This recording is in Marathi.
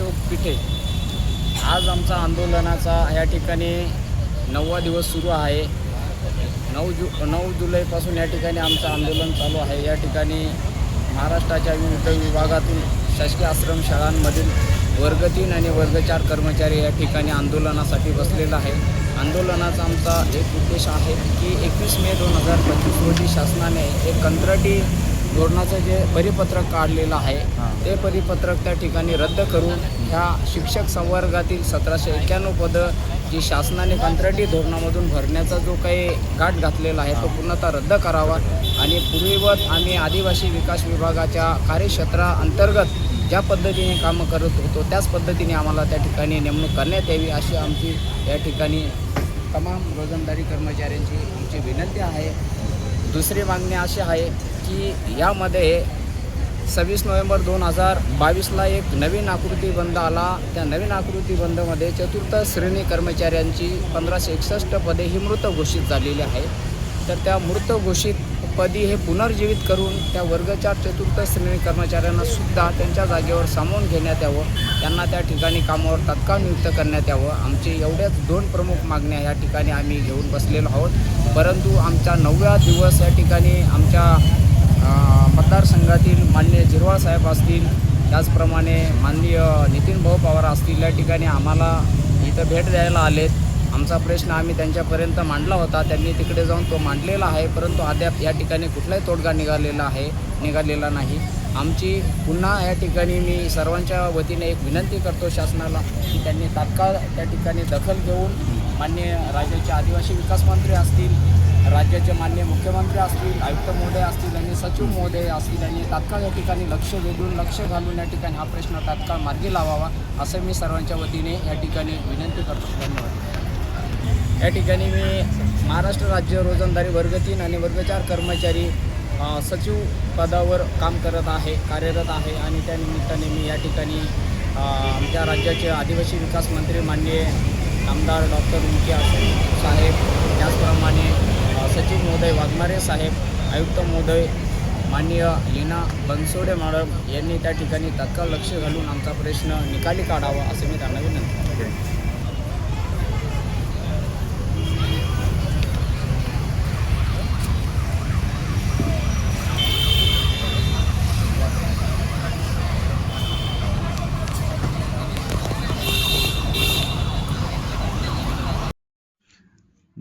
अशोक पिठे. आज आमचा आंदोलनाचा या ठिकाणी नववा दिवस सुरू आहे. नऊ जु नऊ जुलैपासून या ठिकाणी आमचं आंदोलन चालू आहे. या ठिकाणी महाराष्ट्राच्या विविध विभागातून शासकीय आश्रमशाळांमधील वर्ग तीन आणि वर्ग चार कर्मचारी या ठिकाणी आंदोलनासाठी बसलेला आहे. आंदोलनाचा आमचा एक उद्देश आहे की एकवीस मे दोन हजार पंचवीस रोजी शासनाने एक कंत्राटी धोरणाचं जे परिपत्रक काढलेलं आहे ते परिपत्रक त्या ठिकाणी रद्द करून ह्या शिक्षक संवर्गातील सतराशे एक्क्याण्णव पदं जी शासनाने कंत्राटी धोरणामधून भरण्याचा जो काही गाठ घातलेला आहे तो पूर्णतः रद्द करावा. आणि पूर्वीवत आम्ही आदिवासी विकास विभागाच्या कार्यक्षेत्राअंतर्गत ज्या पद्धतीने कामं करत होतो त्याच पद्धतीने आम्हाला त्या ठिकाणी नेमणूक करण्यात यावी अशी आमची या ठिकाणी तमाम रोजंदारी कर्मचाऱ्यांची आमची विनंती आहे. दुसरी मागणी अशी आहे की यामध्ये सव्वीस नोव्हेंबर दोन हजार बावीसला एक नवीन आकृती बंद आला. त्या नवीन आकृती बंदमध्ये चतुर्थ श्रेणी कर्मचाऱ्यांची पंधराशे एकसष्ट पदे ही मृत घोषित झालेली आहे तर त्या मृत घोषित पदी हे पुनर्जीवित करून त्या वर्गचार चतुर्थ श्रेणी कर्मचाऱ्यांना सुद्धा त्यांच्या जागेवर सामावून घेण्यात यावं. त्यांना त्या ठिकाणी कामावर तात्काळ नियुक्त करण्यात यावं. आमची एवढ्याच दोन प्रमुख मागण्या या ठिकाणी आम्ही घेऊन बसलेलो आहोत. परंतु आमचा नवव्या दिवस या ठिकाणी आमच्या मतदारसंघातील माननीय जिरवाळ साहेब असतील त्याचप्रमाणे माननीय नितीन भाऊ पवार असतील या ठिकाणी आम्हाला इथं भेट द्यायला आलेत. आमचा प्रश्न आम्ही त्यांच्यापर्यंत मांडला होता. त्यांनी तिकडे जाऊन तो मांडलेला आहे परंतु अद्याप या ठिकाणी कुठलाही तोडगा निघालेला आहे निघालेला नाही. आमची पुन्हा या ठिकाणी मी सर्वांच्या वतीने एक विनंती करतो शासनाला की त्यांनी तात्काळ त्या ठिकाणी दखल घेऊन मान्य राज्याचे आदिवासी विकास मंत्री असतील राज्याचे मान्य मुख्यमंत्री असतील आयुक्त महोदय असतील आणि सचिव महोदय असतील यांनी तात्काळ या ठिकाणी लक्ष वेधून लक्ष घालून या ठिकाणी हा प्रश्न तात्काळ मार्गी लावावा असं मी सर्वांच्या वतीने या ठिकाणी विनंती करतो. धन्यवाद. या ठिकाणी मी महाराष्ट्र राज्य रोजंदारी वर्ग तीन आणि वर्ग चार कर्मचारी सचिव पदावर काम करत आहे कार्यरत आहे आणि त्या निमित्ताने मी या ठिकाणी आमच्या राज्याचे आदिवासी विकास मंत्री माननीय आमदार डॉक्टर मुखिया साहेब त्याचप्रमाणे सचिव महोदय वाघमारे साहेब आयुक्त महोदय माननीय लीना बनसोडे मॅडम यांनी त्या ठिकाणी तत्काळ लक्ष घालून आमचा प्रश्न निकाली काढावा असे मी त्यांना विनंती करतो.